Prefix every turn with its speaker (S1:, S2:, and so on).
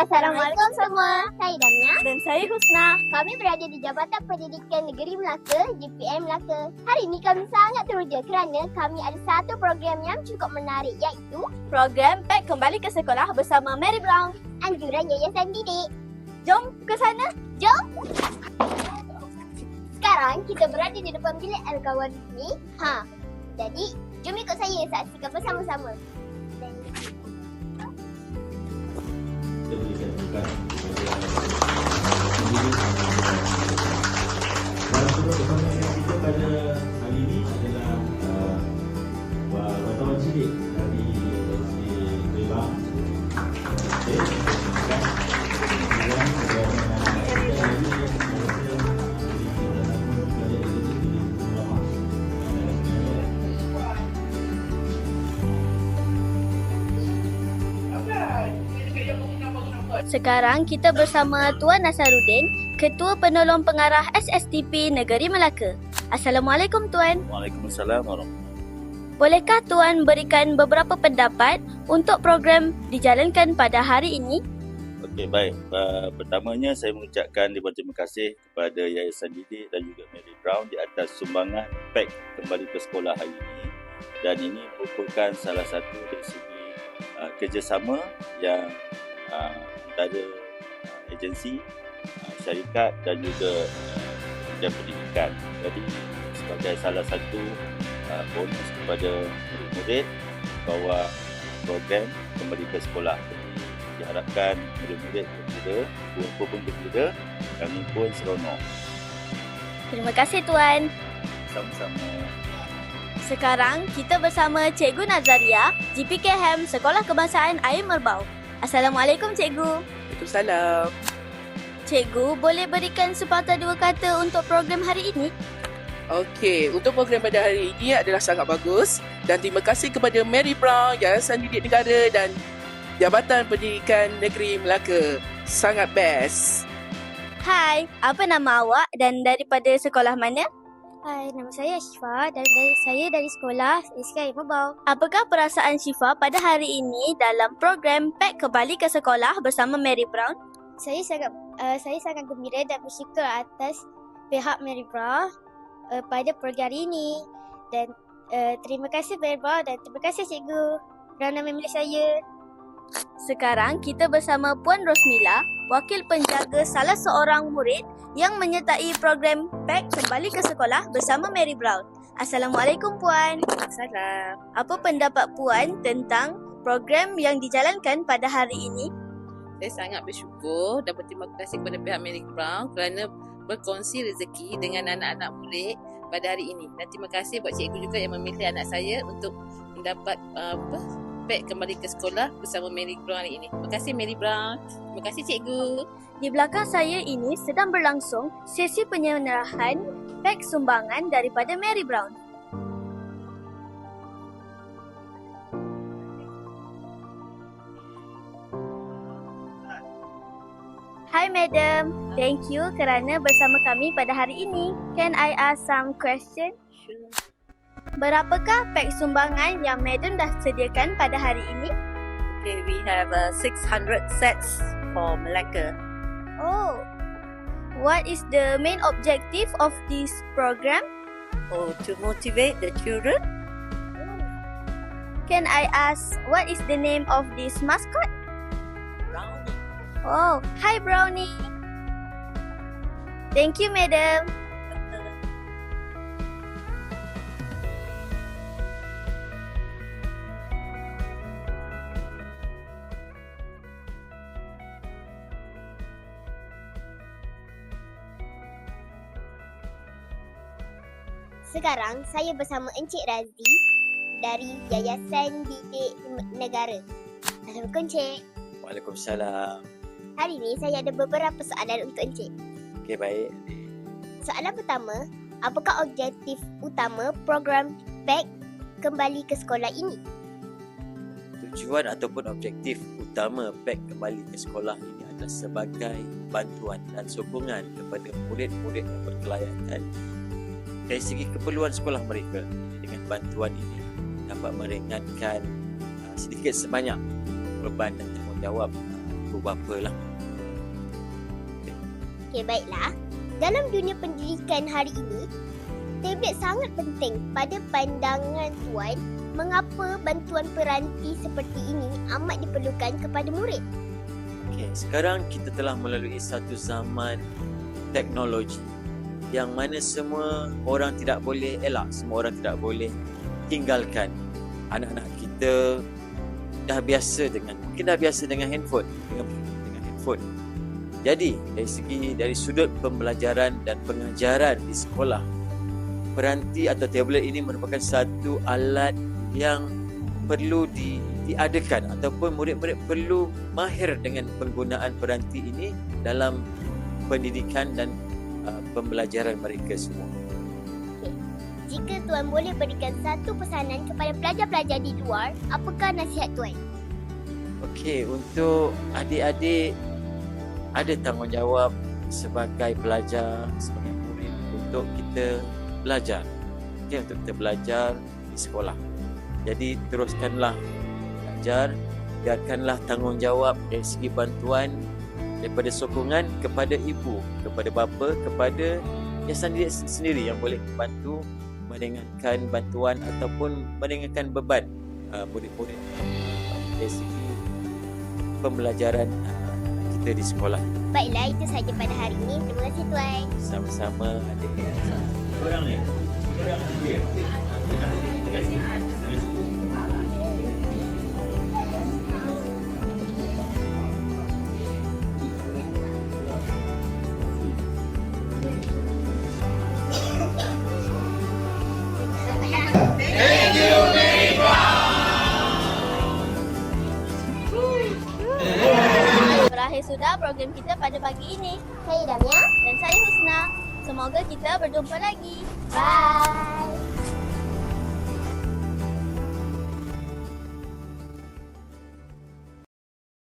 S1: Assalamualaikum semua.
S2: Saya Damia.
S1: Dan saya Husna.
S2: Kami berada di Jabatan Pendidikan Negeri Melaka, JPM Melaka. Hari ini kami sangat teruja kerana kami ada satu program yang cukup menarik iaitu
S1: Program Pack Kembali ke Sekolah bersama Mary Brown.
S2: Anjuran Yayasan Didik.
S1: Jom ke sana.
S2: Sekarang kita berada di depan bilik al-kawan ni. Ha. Jadi, jom ikut saya saksikan bersama-sama.
S3: Cilik dari SD Okey. Kemudian, saya. Uh,
S1: Sekarang kita bersama Tuan Nasaruddin, Ketua Penolong Pengarah SSTP Negeri Melaka. Assalamualaikum Tuan.
S4: Waalaikumsalam warahmatullahi
S1: Bolehkah Tuan berikan beberapa pendapat untuk program dijalankan pada hari ini?
S4: Okey, baik. Uh, pertamanya saya mengucapkan ribuan terima kasih kepada Yayasan Didik dan juga Mary Brown di atas sumbangan PAK kembali ke sekolah hari ini. Dan ini merupakan salah satu dari segi uh, kerjasama yang uh, antara uh, agensi, uh, syarikat dan juga uh, Pendidikan. Jadi sebagai salah satu uh, bonus kepada murid-murid bahawa program kembali ke sekolah. Jadi diharapkan murid-murid gembira, guru pun gembira, kami pun seronok.
S1: Terima kasih Tuan.
S4: Sama-sama.
S1: Sekarang kita bersama Cikgu Nazaria, GPKM Sekolah Kebangsaan Air Merbau. Assalamualaikum Cikgu.
S5: Waalaikumsalam.
S1: Cikgu, boleh berikan sepatah dua kata untuk program hari ini?
S5: Okey, untuk program pada hari ini adalah sangat bagus dan terima kasih kepada Mary Brown, Yayasan Didik Negara dan Jabatan Pendidikan Negeri Melaka. Sangat best.
S1: Hai, apa nama awak dan daripada sekolah mana?
S2: Hai, nama saya Syifa dan dari, saya dari sekolah SK Mabau.
S1: Apakah perasaan Syifa pada hari ini dalam program PAK Kembali ke Sekolah bersama Mary Brown?
S2: Saya sangat uh, saya sangat gembira dan bersyukur atas pihak Mary Brown uh, pada program ini dan uh, terima kasih Mary Brown dan terima kasih cikgu kerana memilih saya.
S1: Sekarang kita bersama Puan Rosmila, wakil penjaga salah seorang murid yang menyertai program PAK Kembali ke Sekolah bersama Mary Brown. Assalamualaikum Puan.
S5: Salam.
S1: Apa pendapat Puan tentang program yang dijalankan pada hari ini?
S6: Saya sangat bersyukur dan berterima kasih kepada pihak Mary Brown kerana berkongsi rezeki dengan anak-anak murid pada hari ini. Dan terima kasih buat cikgu juga yang memilih anak saya untuk mendapat uh, apa pack kembali ke sekolah bersama Mary Brown hari ini. Terima kasih Mary Brown. Terima kasih cikgu.
S1: Di belakang saya ini sedang berlangsung sesi penyerahan beg sumbangan daripada Mary Brown. Hi madam, thank you kerana bersama kami pada hari ini. Can I ask some question? Berapakah beg sumbangan yang madam dah sediakan pada hari ini?
S7: Okay, we have uh, 600 sets for Malacca.
S1: Oh, what is the main objective of this program?
S7: Oh, to motivate the children.
S1: Can I ask what is the name of this mascot? Oh, hi Brownie. Thank you, madam.
S2: Sekarang saya bersama Encik Razi dari Yayasan Didik Negara. Assalamualaikum Encik.
S8: Waalaikumsalam.
S2: Hari ini saya ada beberapa soalan untuk Encik.
S8: Okey, baik.
S2: Soalan pertama, apakah objektif utama program PAK kembali ke sekolah ini?
S8: Tujuan ataupun objektif utama PAK kembali ke sekolah ini adalah sebagai bantuan dan sokongan kepada murid-murid yang berkelayakan dari segi keperluan sekolah mereka. Dengan bantuan ini dapat meringankan uh, sedikit sebanyak beban dan tanggungjawab uh, ibu bapa lah.
S2: Okey, baiklah. Dalam dunia pendidikan hari ini, tablet sangat penting pada pandangan Tuan mengapa bantuan peranti seperti ini amat diperlukan kepada murid.
S8: Okay, sekarang kita telah melalui satu zaman teknologi yang mana semua orang tidak boleh elak, semua orang tidak boleh tinggalkan. Anak-anak kita dah biasa dengan mungkin dah biasa dengan handphone, dengan, dengan handphone. Jadi dari segi dari sudut pembelajaran dan pengajaran di sekolah, peranti atau tablet ini merupakan satu alat yang perlu di, diadakan ataupun murid-murid perlu mahir dengan penggunaan peranti ini dalam pendidikan dan uh, pembelajaran mereka semua.
S2: Jika Tuan boleh berikan satu pesanan kepada pelajar-pelajar di luar, apakah nasihat Tuan?
S8: Okey, untuk adik-adik ada tanggungjawab sebagai pelajar, sebagai murid untuk kita belajar. Okey, untuk kita belajar di sekolah. Jadi teruskanlah belajar, biarkanlah tanggungjawab dari segi bantuan daripada sokongan kepada ibu, kepada bapa, kepada yayasan diri sendiri yang boleh membantu meringankan bantuan ataupun meringankan beban uh, murid-murid dari segi pembelajaran uh, kita di sekolah.
S2: Baiklah, itu sahaja pada hari ini. Terima kasih Tuan.
S8: Sama-sama adik.
S3: Orang ni. Orang dia. Terima kasih.
S1: Akhir sudah program kita pada pagi ini.
S2: Saya Damia.
S1: Dan saya Husna. Semoga kita berjumpa lagi. Bye.
S2: Bye.